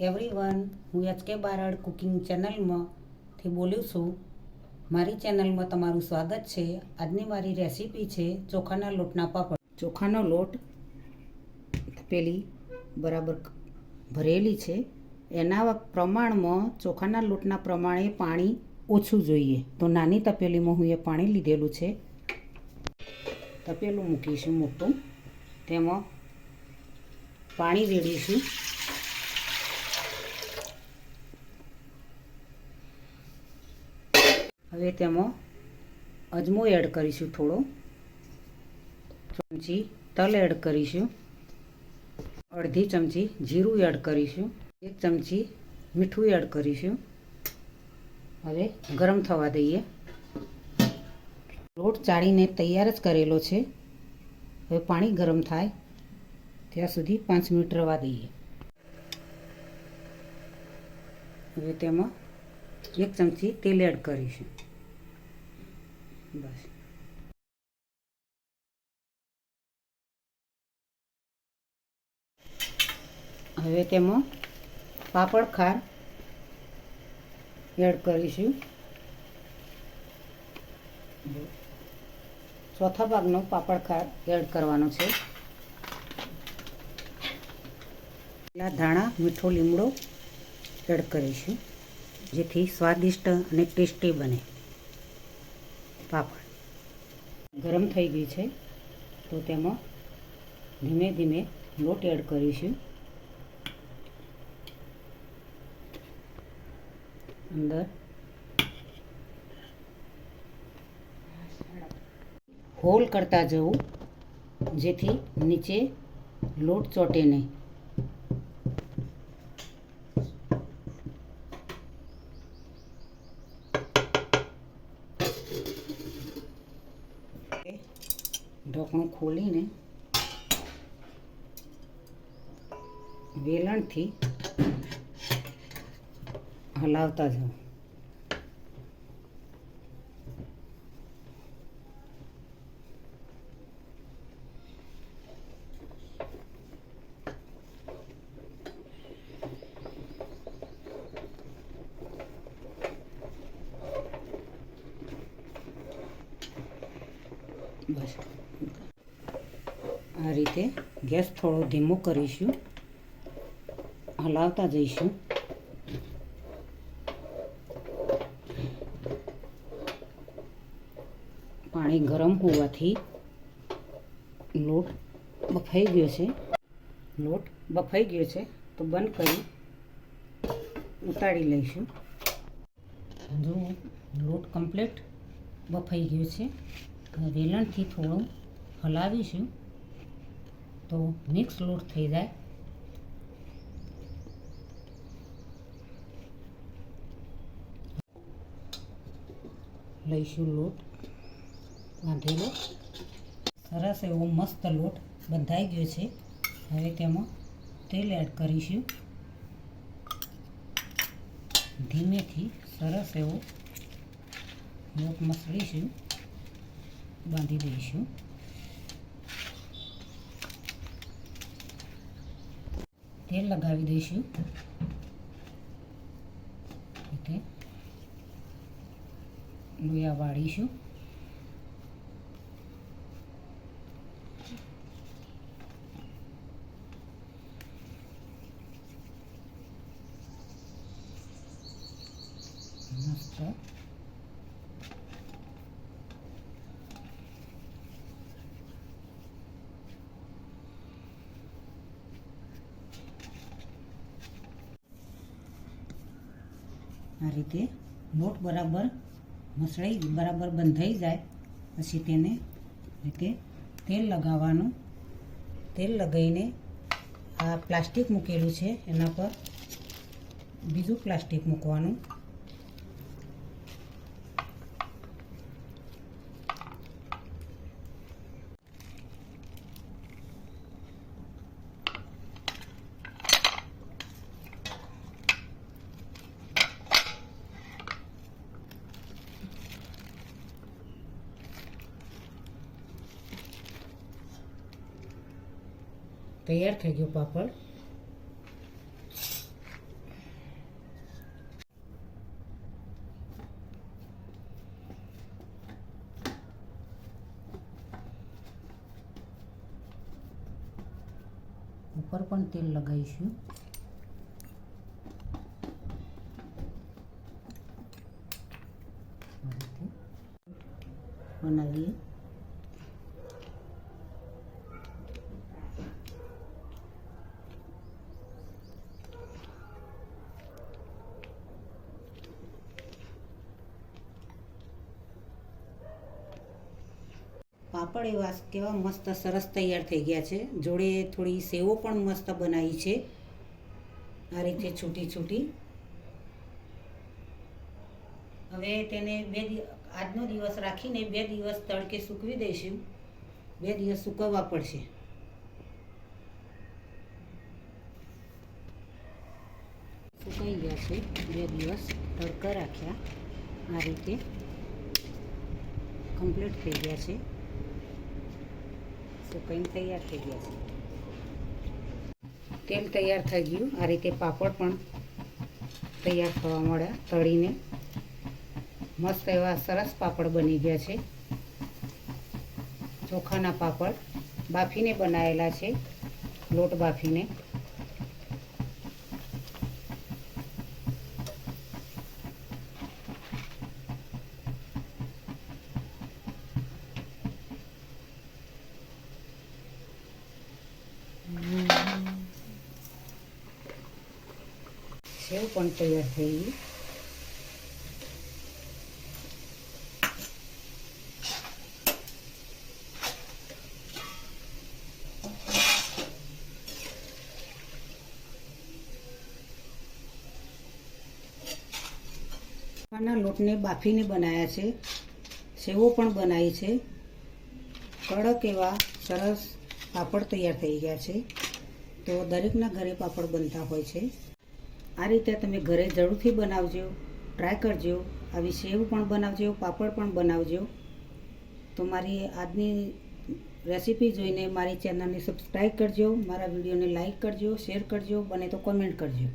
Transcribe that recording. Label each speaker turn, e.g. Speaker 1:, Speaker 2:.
Speaker 1: Everyone હું H K Barad cooking ચેનલમાંથી બોલું છું. મારી ચેનલમાં તમારું સ્વાગત છે. આજની મારી રેસીપી છે ચોખાના લોટના પાપડ. ચોખાનો લોટ પેલી બરાબર ભરેલી છે. એના પ્રમાણમાં ચોખાના લોટના પ્રમાણે પાણી ઓછું જોઈએ. તો નાની તપેલીમાં હું એ પાણી લીધેલું છે. તપેલું મૂકીશું મોટું. તેમાં પાણી રેડીશું. હવે તેમાં અજમો એડ કરીશું થોડો. ચમચી તલ એડ કરીશું. અડધી ચમચી જીરું એડ કરીશું. એક ચમચી મીઠું એડ કરીશું. હવે ગરમ થવા દઈએ. લોટ ચાળીને તૈયાર જ કરેલો છે. હવે પાણી ગરમ થાય. ત્યાં સુધી પાંચ મિનિટ રવા દઈએ. હવે તેમાં એક ચમચી તેલ એડ કરીશું. બસ. હવે તેમાં પાપડ, ખાર એડ કરીશું. ચોથા ભાગનો પાપડ, ખાર એડ કરવાનો છે. પેલા ધાણા, મીઠો લીમડો એડ કરીશું, જેથી સ્વાદિષ્ટ અને ટેસ્ટી બને. પાપડ. ગરમ થઈ ગઈ છે, તો તેમાં ધીમે ધીમે લોટ એડ કરીશું. અંદર. હોલ કરતા જવું, જેથી નીચે લોટ ચોટે નહીં. ઢોકણું ખોલીને વેલણથી હલાવતા જાઓ બસ. આ રીતે ગેસ થોડો ધીમો કરીશું. હલાવતા જઈશું. પાણી ગરમ હોવાથી લોટ બફાઈ ગયો છે. લોટ બફાઈ ગયો છે, તો બંધ કરી ઉતારી લઈશું. જો લોટ કમ્પ્લીટ બફાઈ ગયો છે વેલણથી થોડું હલાવીશું. તો મિક્સ લોટ થઈ જાય. લઈશું લોટ બાંધેલો સરસ એવો મસ્ત લોટ બંધાઈ ગયો છે. હવે તેમાં તેલ એડ કરીશું. ધીમેથી સરસ એવો લોટ મસળીશું. બાંધી દઈશું. તેલ લગાવી દઈશું. રીતે લોયા વાળીશું. મસ્ત. આ રીતે લોટ બરાબર મસળાઈ બરાબર બંધાઈ જાય. પછી તેને રીતે તેલ લગાવવાનું. તેલ લગાવીને આ પ્લાસ્ટિક મૂકેલું છે. એના પર બીજું પ્લાસ્ટિક મૂકવાનું. તૈયાર થઈ ગયો પાપડ. ઉપર પણ તેલ લગાવીશું. બનાવીએ. પાપડ એવા કેવા મસ્ત સરસ તૈયાર થઈ ગયા છે. જોડે થોડી સેવો પણ મસ્ત બનાવી છે. આ રીતે છૂટી છૂટી. હવે તેને બે આજનો દિવસ રાખીને બે દિવસ તડકે સૂકવી દઈશું. બે દિવસ સૂકવવા પડશે. સુકાઈ ગયા છે. બે દિવસ તડકા રાખ્યા. આ રીતે કમ્પ્લીટ થઈ ગયા છે. સુકાઈને તૈયાર થઈ ગયા છે. તેલ તૈયાર થઈ ગયું? આ રીતે પાપડ પણ તૈયાર થવા મળ્યા તળીને. મસ્ત એવા સરસ પાપડ બની ગયા છે. ચોખાના પાપડ બાફીને બનાવેલા છે. લોટ બાફીને. સેવ પણ તૈયાર થઈ ગયું. આના લોટને બાફીને બનાવ્યા છે. સેવો પણ બનાવી છે. કડક એવા સરસ પાપડ તૈયાર થઈ ગયા છે. તો દરેકના ઘરે પાપડ બનતા હોય છે. આ રીતે તમે ઘરે જરૂરથી બનાવજો ટ્રાય કરજો, આવી સેવ પણ બનાવજો, પાપડ પણ બનાવજો. તો મારી આજની રેસીપી જોઈને મારી ચેનલને સબસ્ક્રાઈબ કરજો, મારા વિડીયોને લાઈક કરજો શેર કરજો, બને તો કોમેન્ટ કરજો.